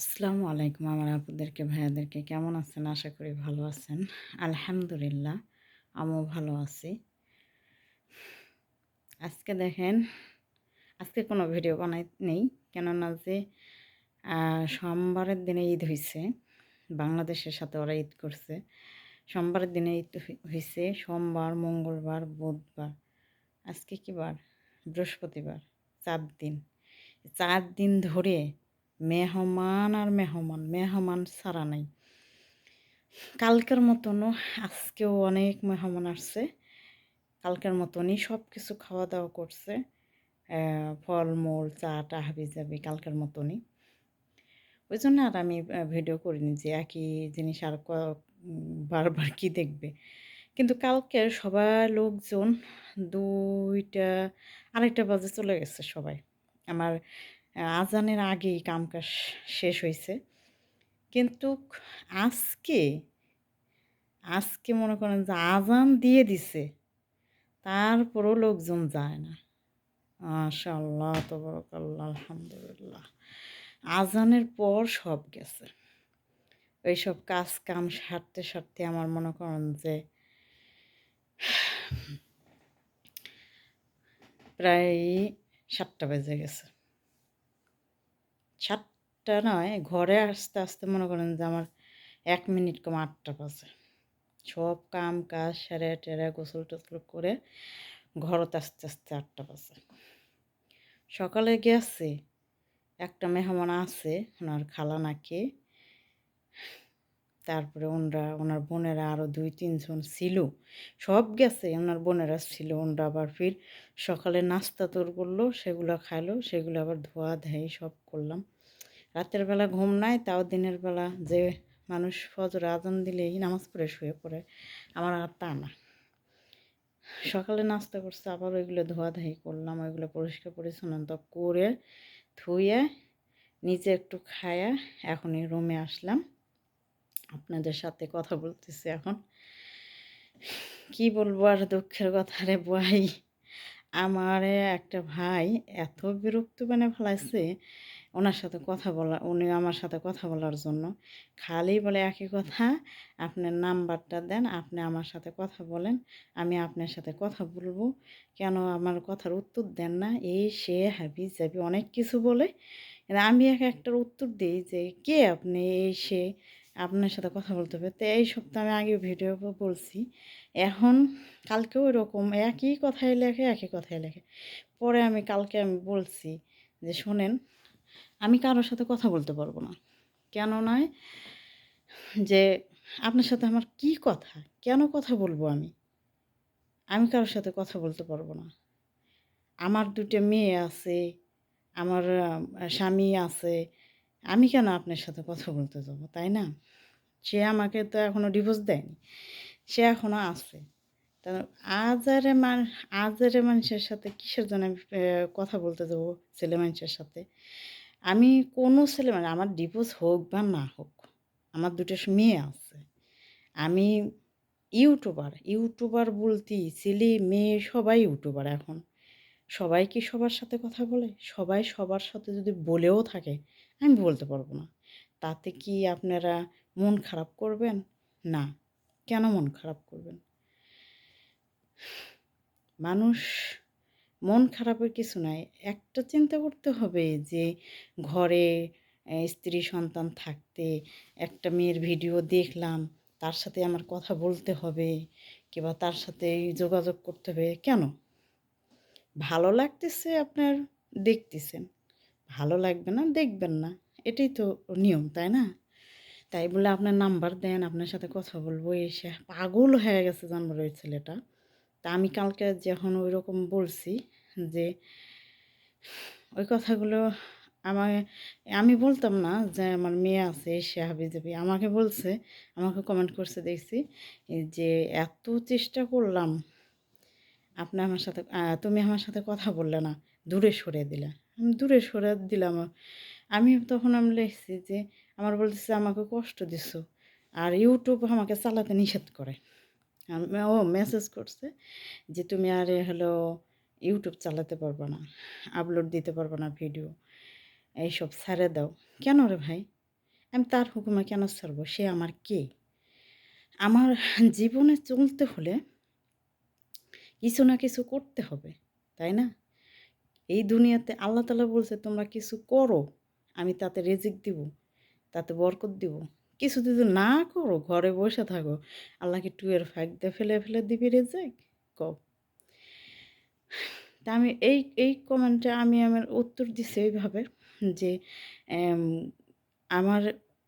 আসসালামু আলাইকুম আমার আপুদেরকে, ভাইয়াদেরকে কেমন আছেন? আশা করি ভালো আছেন। আলহামদুলিল্লাহ, আমিও ভালো আছি। আজকে দেখেন, আজকে কোনো ভিডিও বানাই নেই, কেননা যে সোমবারের দিনে ঈদ হয়েছে বাংলাদেশের সাথে ওরা ঈদ করছে। সোমবারের দিনে ঈদ হয়েছে সোমবার, মঙ্গলবার, বুধবার। আজকে কি বার? বৃহস্পতিবার, চার দিন। চার দিন ধরে মেহমান আর মেহমান মেহমান ছাড়া নাই। কালকের মতনও আজকেও অনেক মেহমান আসছে। কালকের মতনই সব কিছু খাওয়া দাওয়া করছে ফলমূল, চা, টা হাবি যাবি কালকের মতনই। ওই জন্য আর আমি ভিডিও করিনি যে একই জিনিস আর বারবার কি দেখবে। কিন্তু কালকে সবাই লোকজন দুইটা, আড়াইটা বাজে চলে গেছে সবাই। আমার আজানের আগেই কামকাজ শেষ হয়েছে কিন্তু আজকে আজকে মনে করেন যে আজান দিয়ে দিছে, তারপরও লোকজন যায় না। মাশাল্লাহ তবরকাল্লাহ, আলহামদুলিল্লাহ। আজানের পর সব গেছে। ওই সব কাজ কাম সারতে সারতে আমার মনে করেন যে প্রায় সাতটা বেজে গেছে। সাতটা নয়, ঘরে আসতে আসতে মনে করেন যে আমার এক মিনিট কম আটটা বাজে। সব কাম কাজ সেরে টেরে গোসল টোসল করে ঘরত আস্তে আস্তে আটটা বাজে। সকালে গেছে একটা মেহমান আছে, ওনার খালা নাকি। তারপরে ওনরা, ওনার বোনেরা আরও দুই তিনজন ছিল। সব গেছে, ওনার বোনেরা ছিল। ওনরা আবার ফির সকালে নাস্তা তোর করল, সেগুলো খাইলো, সেগুলো আবার ধোয়া ধাই সব করলাম। রাতের বেলা ঘুম নাই, তাও দিনের বেলা যে মানুষ ফজর আজান দিলেই নামাজ পড়ে শুয়ে পড়ে, আমার আর তা না। সকালে নাস্তা করছে, আবার ওইগুলো ধোয়াধাই করলাম, ওইগুলো পরিষ্কার পরিচ্ছন্নতা করে ধুয়ে, নিজে একটু খায়া এখনই রুমে আসলাম। আপনাদের সাথে কথা বলতেছি এখন। কি বলব আর দুঃখের কথা রে ভাই? আমার একটা ভাই এত বিরক্ত মানে ফেলাইছে ওনার সাথে কথা বলা, উনি আমার সাথে কথা বলার জন্য। খালি বলে একই কথা, আপনার নাম্বারটা দেন, আপনি আমার সাথে কথা বলেন, আমি আপনার সাথে কথা বলব। কেন আমার কথার উত্তর দেন না? এই সে, হাবি যাবি অনেক কিছু বলে। আমি এক একটার উত্তর দিই যে, কে আপনি? এই সে আপনার সাথে কথা বলতে হবে। তো এই সপ্তাহে আমি আগে ভিডিও বলছি। এখন কালকেও এরকম একই কথাই লেখে, একই কথাই লেখে। পরে আমি কালকে আমি বলছি যে, শোনেন, আমি কারোর সাথে কথা বলতে পারব না। কেন নয় যে, আপনার সাথে আমার কি কথা? কেন কথা বলব আমি? আমি কারোর সাথে কথা বলতে পারব না। আমার দুটো মেয়ে আছে, আমার স্বামী আছে আমি কেন আপনার সাথে কথা বলতে যাব, তাই না? সে আমাকে তো এখনও ডিভোর্স দেয়নি, সে এখনও আছে। তা আজারে মান, আজারে মানুষের সাথে কিসের জন্য আমি কথা বলতে যাব ছেলে মানুষের সাথে? আমি কোনো ছেলে মানে আমার ডিভোর্স হোক বা না হোক, আমার দুটো মেয়ে আছে। আমি ইউটিউবার ইউটিউবার বলতে ছেলে, মেয়ে সবাই ইউটিউবার এখন। সবাই কি সবার সাথে কথা বলে? সবাই সবার সাথে যদি বলেও থাকে আমি বলতে পারব না। তাতে কি আপনারা মন খারাপ করবেন? না। কেন মন খারাপ করবেন? মানুষ মন খারাপের কিছু নাই। একটা চিন্তা করতে হবে যে ঘরে স্ত্রী সন্তান থাকতে একটা মেয়ের ভিডিও দেখলাম, তার সাথে আমার কথা বলতে হবে কিংবা তার সাথে যোগাযোগ করতে হবে। কেন? ভালো লাগতেছে আপনার, দেখতেছেন। ভালো লাগবে না, দেখবেন না। এটাই তো নিয়ম, তাই না? তাই বলে আপনার নাম্বার দেন, আপনার সাথে কথা বলব, এসে পাগল হয়ে গেছে জানবার ওই ছেলেটা। তা আমি কালকে যখন ওই রকম বলছি যে, ওই কথাগুলো আমার আমি বলতাম না যে আমার মেয়ে আছে, সে হাবি যাবি আমাকে বলছে, আমাকে কমেন্ট করছে, দেখছি যে, এত চেষ্টা করলাম, আপনি আমার সাথে তুমি আমার সাথে কথা বললে না, দূরে সরে দিলে। দূরে সরে দিলাম। আমি তখন আমি লিখছি যে, আমার বলতেছে, আমাকে কষ্ট দিছো। আর ইউটিউব আমাকে চালাতে নিষেধ করে। ও মেসেজ করছে যে, তুমি আর হলো ইউটিউব চালাতে পারবে না আপলোড দিতে পারবে না ভিডিও এইসব ছেড়ে দাও। কেন রে ভাই? আমি তার হুকুমে কেন ছাড়বো? সে আমার কে? আমার জীবনে চলতে হলে কিছু না কিছু করতে হবে, তাই না? এই দুনিয়াতে আল্লাহ তালা বলছে, তোমরা কিছু করো, আমি তাতে রেজিক দিব, তাতে বরকত দিব। কিছু যদি না করো, ঘরে বসে থাকো, আল্লাহকে টুয়ের ফাঁক দিয়ে ফেলে ফেলে দিবি রেজেক কব তা আমি এই এই কমেন্টে আমি আমার উত্তর দিছি এইভাবে যে আমার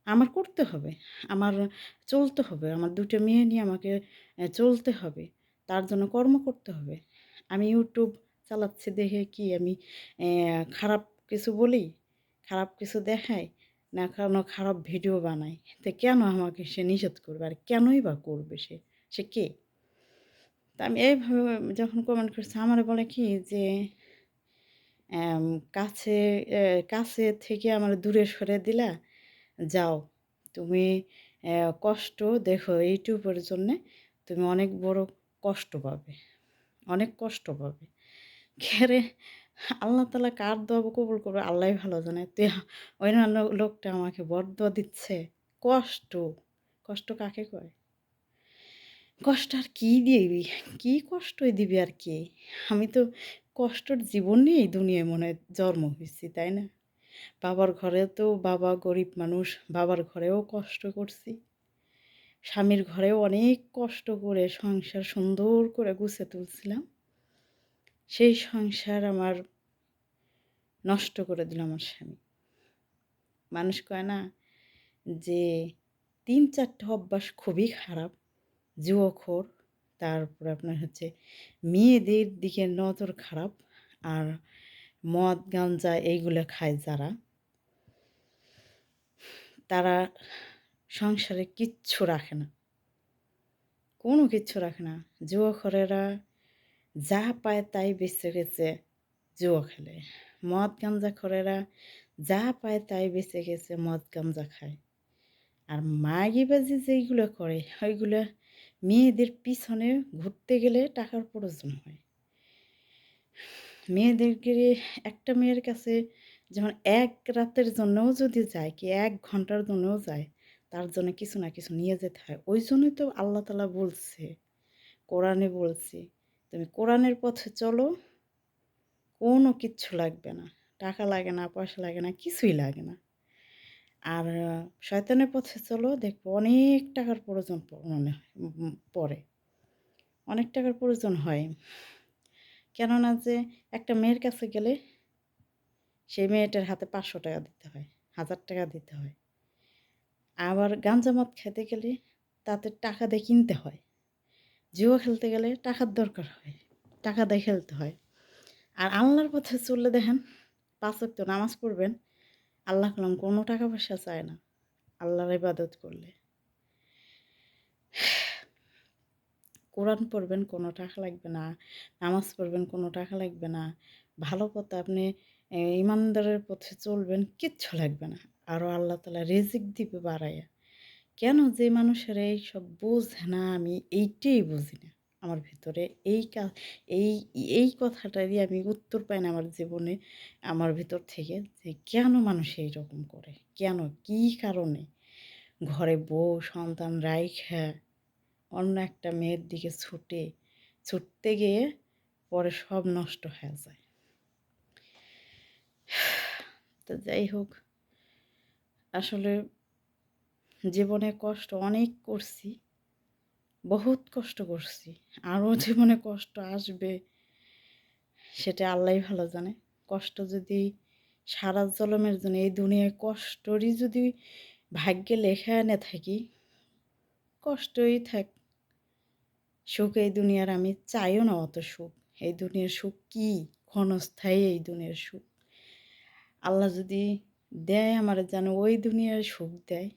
আমার করতে হবে, আমার চলতে হবে, আমার দুটো মেয়ে নিয়ে আমাকে চলতে হবে, তার জন্য কর্ম করতে হবে। আমি ইউটিউব চালাচ্ছি দেখে কি আমি খারাপ কিছু বলি? খারাপ কিছু দেখাই না কোনো খারাপ ভিডিও বানাই তো কেন আমাকে সে নিষেধ করবে? আর কেনই বা করবে সে? সে কে? তা আমি এইভাবে যখন কমেন্ট করছি, আমার বলে কি যে কাছে কাছে থেকে আমার দূরে সরে দিলা, যাও। তুমি কষ্ট দেখো ইউটিউবের জন্যে, তুমি অনেক বড় কষ্ট পাবে। অনেক কষ্ট পাবে। খেরে আল্লাহ তালা কার দোয়া কবুল করবে? আল্লাহ ভালো জানে। তুই অন্যান্য লোকটা আমাকে বরদ দিচ্ছে। কষ্ট। কষ্ট কাকে কয়? কষ্ট আর কী দিবি? কী কষ্টই দিবি আর কি? আমি তো কষ্টর জীবন নিয়েই দুনিয়ায় মনে হয় জন্ম হয়েছি, তাই না? বাবার ঘরে তো বাবা গরিব মানুষ, বাবার ঘরেও কষ্ট করছি। স্বামীর ঘরেও অনেক কষ্ট করে সংসার সুন্দর করে গুছে তুলছিলাম। সেই সংসার আমার নষ্ট করে দিল আমার স্বামী। মানুষ কয় না যে তিন চারটে অভ্যাস খুবই খারাপ যুবখোর তারপর আপনার হচ্ছে মেয়েদের দিকে নজর খারাপ আর মদ, গাঞ্জা এইগুলো খায় যারা। তারা সংসারে কিচ্ছু রাখে না। কোনো কিচ্ছু রাখে না। যুবখরেরা যা পায় তাই বেঁচে গেছে জুয়া খেলে। মদ গাঞ্জা খরেরা যা পায় তাই বেঁচে গেছে মদ গাঞ্জা খায়। আর মাগিবাজি যেইগুলো করে, ওইগুলো মেয়েদের পিছনে ঘুরতে গেলে টাকার প্রয়োজন হয়। মেয়েদেরকে একটা মেয়ের কাছে যেমন এক রাতের জন্যও যদি যায় কি এক ঘণ্টার জন্যও যায়, তার জন্য কিছু না কিছু নিয়ে যেতে হয়। ওই জন্যই তো আল্লাহ তালা বলছে, কোরআনে বলছে তুমি কোরআনের পথে চলো, কোনো কিচ্ছু লাগবে না। টাকা লাগে না, পয়সা লাগে না, কিছুই লাগে না। আর, শয়তানের পথে চলো, দেখব অনেক টাকার প্রয়োজন মনে পরে অনেক টাকার প্রয়োজন হয়। কেননা যে, একটা মেয়ের কাছে গেলে সেই মেয়েটার হাতে পাঁচশো টাকা দিতে হয়, হাজার টাকা দিতে হয়। আবার গাঞ্জা মদ খেতে গেলে তাতে টাকা দিয়ে কিনতে হয়। জুয়া খেলতে গেলে টাকার দরকার হয়, টাকা দিয়ে খেলতে হয়। আর আল্লাহর পথে চললে দেখেন, পাঁচ তো নামাজ পড়বেন, আল্লাহ কলম কোনো টাকা পয়সা চায় না, আল্লাহর ইবাদত করলে। কোরআন পড়বেন, কোনো টাকা লাগবে না, নামাজ পড়বেন, কোনো টাকা লাগবে না, ভালো পথে আপনি ইমানদারের পথে চলবেন, কিচ্ছু লাগবে না। আরও আল্লাহ তালা রেজিক দিবে বাড়াইয়া। কেন যে মানুষের এইসব বোঝে না, আমি এইটাই বুঝি না। আমার ভিতরে এই কাজ এই এই কথাটারই আমি উত্তর পাই না আমার জীবনে, আমার ভিতর থেকে যে কেন মানুষ এইরকম করে? কেন? কি কারণে? ঘরে বউ, সন্তান রাইখা, অন্য একটা মেয়ের দিকে ছুটে, ছুটতে গিয়ে পরে সব নষ্ট হয়ে যায়। তো যাই হোক, আসলে জীবনে কষ্ট অনেক করছি, বহুত কষ্ট করছি। আরও জীবনে কষ্ট আসবে সেটা আল্লাহ ভালো জানে। কষ্ট যদি সারা জলমের জন্য, এই দুনিয়ায় কষ্টরই যদি ভাগ্যে লেখা এনে থাকি, কষ্টই থাক। সুখ এই দুনিয়ার আমি চাইও না অত সুখ। এই দুনিয়ার সুখ কী? ক্ষণস্থায়ী এই দুনিয়ার সুখ। আল্লাহ যদি দেয় আমার যেন ওই দুনিয়ার সুখ দেয়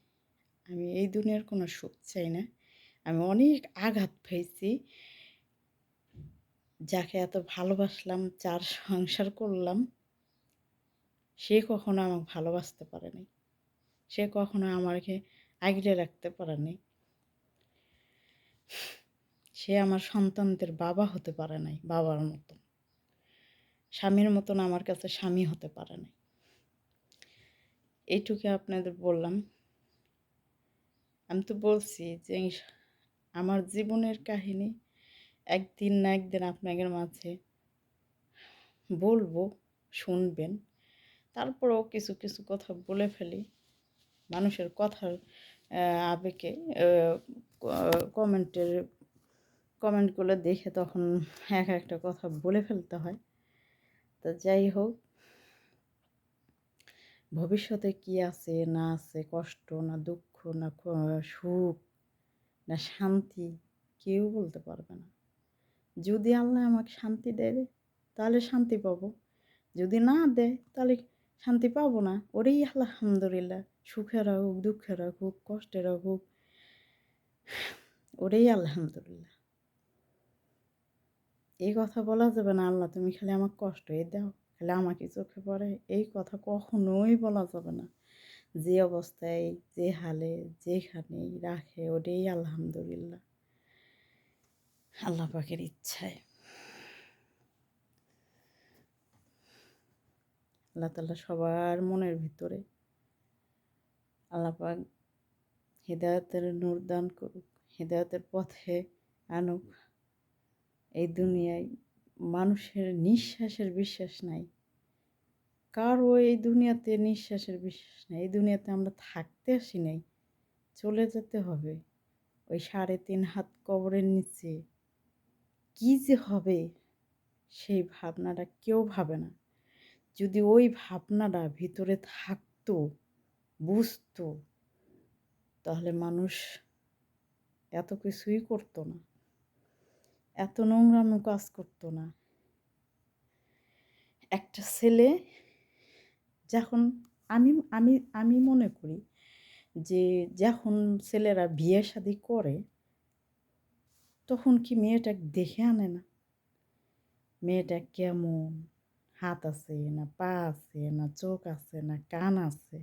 আমি এই দুনিয়ার কোনো সুখ চাই না। আমি অনেক আঘাত পেয়েছি। যাকে এত ভালোবাসলাম, যার সংসার করলাম, সে কখনো আমাকে ভালোবাসতে পারেনি সে কখনো আমাকে আগলে রাখতে পারেনি সে আমার সন্তানদের বাবা হতে পারে নাই, বাবার মতন। স্বামীর মতন আমার কাছে স্বামী হতে পারে নাই। এইটুকু আপনাদের বললাম। আমি তো বলছি যে আমার জীবনের কাহিনী একদিন না একদিন আপনাদের মাঝে বলব, শুনবেন। তারপরেও কিছু কিছু কথা বলে ফেলি। মানুষের কথার আবেগে কমেন্টের, কমেন্টগুলো দেখে তখন এক একটা কথা বলে ফেলতে হয়। তো যাই হোক, ভবিষ্যতে কি আছে, না আছে, কষ্ট না দুঃখ না সুখ, না শান্তি, কেউ বলতে পারবে না। যদি আল্লাহ আমাকে শান্তি দেয়, তাহলে শান্তি পাবো। যদি না দেয়, তাহলে শান্তি পাবো না। ওরেই আলহামদুলিল্লাহ, সুখের হোক, দুঃখের রাখুক কষ্টের হোক ওরেই আলহামদুলিল্লাহ। এই কথা বলা যাবে না, আল্লাহ তুমি খালি আমার কষ্টই দাও, খালি আমাকে চোখে পড়ে, এই কথা কখনোই বলা যাবে না। যে অবস্থায়, যে হালে যেখানেই রাখে ওটাই আলহামদুলিল্লাহ। আল্লাহ পাকের ইচ্ছায়। আল্লাহ তাল্লাহ সবার মনের ভিতরে আল্লাহ পাক হৃদায়তের নূর দান করুক, হৃদায়তের পথে আনুক। এই দুনিয়ায় মানুষের নিঃশ্বাসের বিশ্বাস নাই। কারও এই দুনিয়াতে নিঃশ্বাসের বিশ্বাস নেই। এই দুনিয়াতে আমরা থাকতে আসি নাই, চলে যেতে হবে। ওই সাড়ে তিন হাত কবরের নিচে কি যে হবে সেই ভাবনাটা কেউ ভাবে না। যদি ওই ভাবনাটা ভিতরে থাকতো, বুঝতো, তাহলে মানুষ এত কিছুই করতো না, এত নোংরামো কাজ করতো না। একটা ছেলে যখন আমি আমি আমি মনে করি যে যখন ছেলেরা বিয়ে শাদি করে, তখন কি মেয়েটা দেখে আনে না? মেয়েটা কেমন? হাত আছে না পা আছে না চোখ আছে না কান আছে?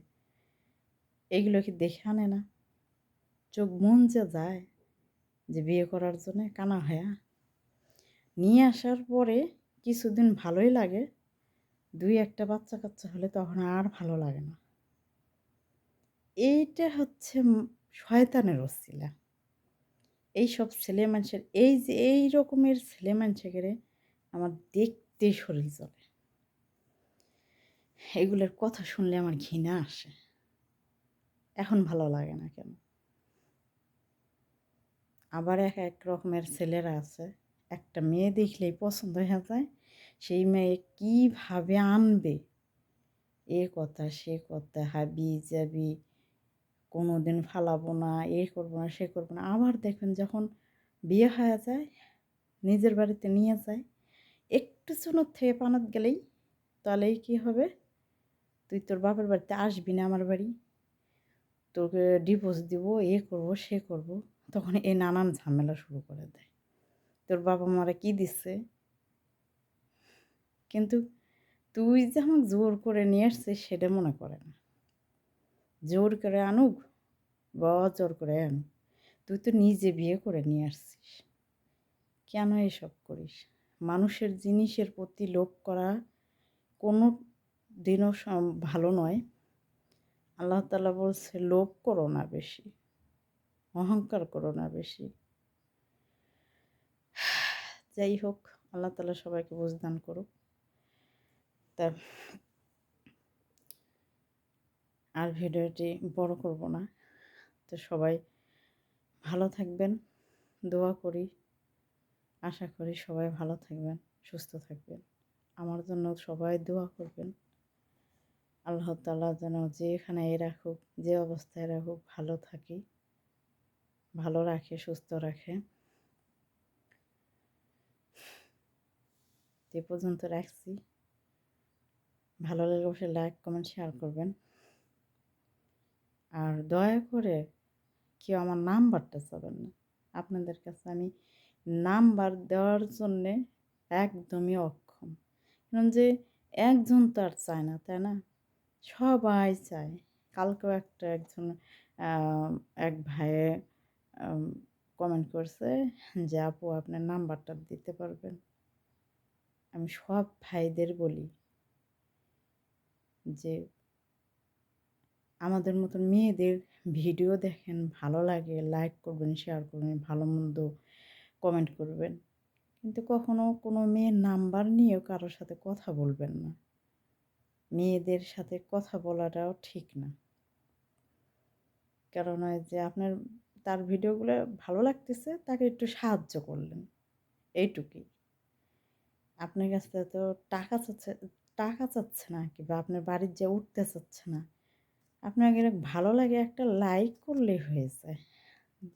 এগুলো কি দেখে আনে না? চোখ মন যে যায় যে বিয়ে করার জন্য কানা হয়া? নিয়ে আসার পরে কিছুদিন ভালোই লাগে। দুই একটা বাচ্চা কাচ্চা হলে তখন আর ভালো লাগে না। এইটা হচ্ছে শয়তানের অশিলা এইসব ছেলে মানুষের, এই যে এই রকমের ছেলে মানুষের আমার দেখতে শরীর চলে এগুলোর কথা শুনলে আমার ঘৃণা আসে। এখন ভালো লাগে না কেন? আবার এক এক রকমের ছেলেরা আছে, একটা মেয়ে দেখলেই পছন্দ হয়ে যায় সেই মেয়ে কীভাবে আনবে? এ কথা, সে কথা, হাবি যাবি কোনো দিন ফালাবো না, এ করব না, সে করব না। আবার দেখবেন যখন বিয়ে হয়ে যায়, নিজের বাড়িতে নিয়ে যায়, একটু চুনোর থেকে পানত গেলেই তাহলেই কি হবে? তুই তোর বাপের বাড়িতে আসবি না আমার বাড়ি? তোকে ডিভোর্স দিব, এ করব, সে করব। তখন এ নানান ঝামেলা শুরু করে দেয়। তোর বাবা মারা কি দিচ্ছে কিন্তু তুই যে আমাকে জোর করে নিয়ে আসছিস সেটা মনে করে না। জোর করে আনুক বা জোর করে আনুক। তুই তো নিজে বিয়ে করে নিয়ে আসছিস। কেন এসব করিস? মানুষের জিনিসের প্রতি লোভ করা কোনো দিনও ভালো নয়। আল্লাহ তালা বলছে, লোভ করো না বেশি, অহংকার করো না বেশি। যাই হোক, আল্লাহ তালা সবাইকে বুঝদান করুক। তা আর ভিডিওটি বড় করব না। তো সবাই ভালো থাকবেন, দোয়া করি। আশা করি সবাই ভালো থাকবেন, সুস্থ থাকবেন। আমার জন্য সবাই দোয়া করবেন। আল্লাহ তালা যেন যেখানে এ রাখুক, যে অবস্থায় রাখুক, ভালো থাকি, ভালো রাখে, সুস্থ রাখে। এ পর্যন্ত রাখছি। ভালো লাগে অবশ্যই লাইক কমেন্ট শেয়ার করবেন। আর দয়া করে কেউ আমার নাম্বারটা চাবেন না। আপনাদের কাছে আমি নাম্বার দেওয়ার জন্যে একদমই অক্ষম। কারণ যে একজন তো আর চায় না, তাই না? সবাই চায়। কালকেও একটা একজন এক ভাইয়ে কমেন্ট করছে যে, আপু, আপনার নাম্বারটা দিতে পারবেন? আমি সব ভাইদের বলি যে আমাদের মতন মেয়েদের ভিডিও দেখেন, ভালো লাগে লাইক করবেন শেয়ার করবেন, ভালো মন্দ কমেন্ট করবেন। কিন্তু কখনো কোনো মেয়ের নাম্বার নিয়েও কারোর সাথে কথা বলবেন না। মেয়েদের সাথে কথা বলাটাও ঠিক না। কারণ যে আপনার, তার ভিডিওগুলো ভালো লাগতেছে, তাকে একটু সাহায্য করলেন। এইটুকুই। আপনার কাছ থেকে তো টাকা টাকা চাচ্ছে না কিংবা আপনার বাড়ির যে উঠতে চাচ্ছে না। আপনাকে ভালো লাগে একটা লাইক করলেই হয়ে যায়।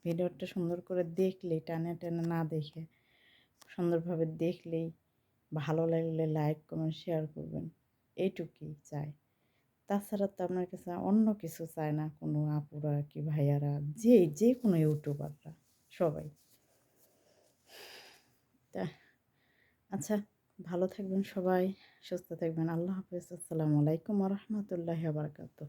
ভিডিওটা সুন্দর করে দেখলেই, টানে টানে না দেখে সুন্দরভাবে দেখলেই ভালো লাগলে লাইক কমেন্ট শেয়ার করবেন। এইটুকুই চাই। তাছাড়া তো আপনার কাছে অন্য কিছু চায় না, কোনো আপুরা কি ভাইয়ারা, যে যে কোনো ইউটিউবাররা, সবাই। তা আচ্ছা ভালো থাকবেন সবাই সুস্থ থাকবেন। আল্লাহ হাফিজ। আসসালামু আলাইকুম রহমতুল্লাহ বারকাতুহ।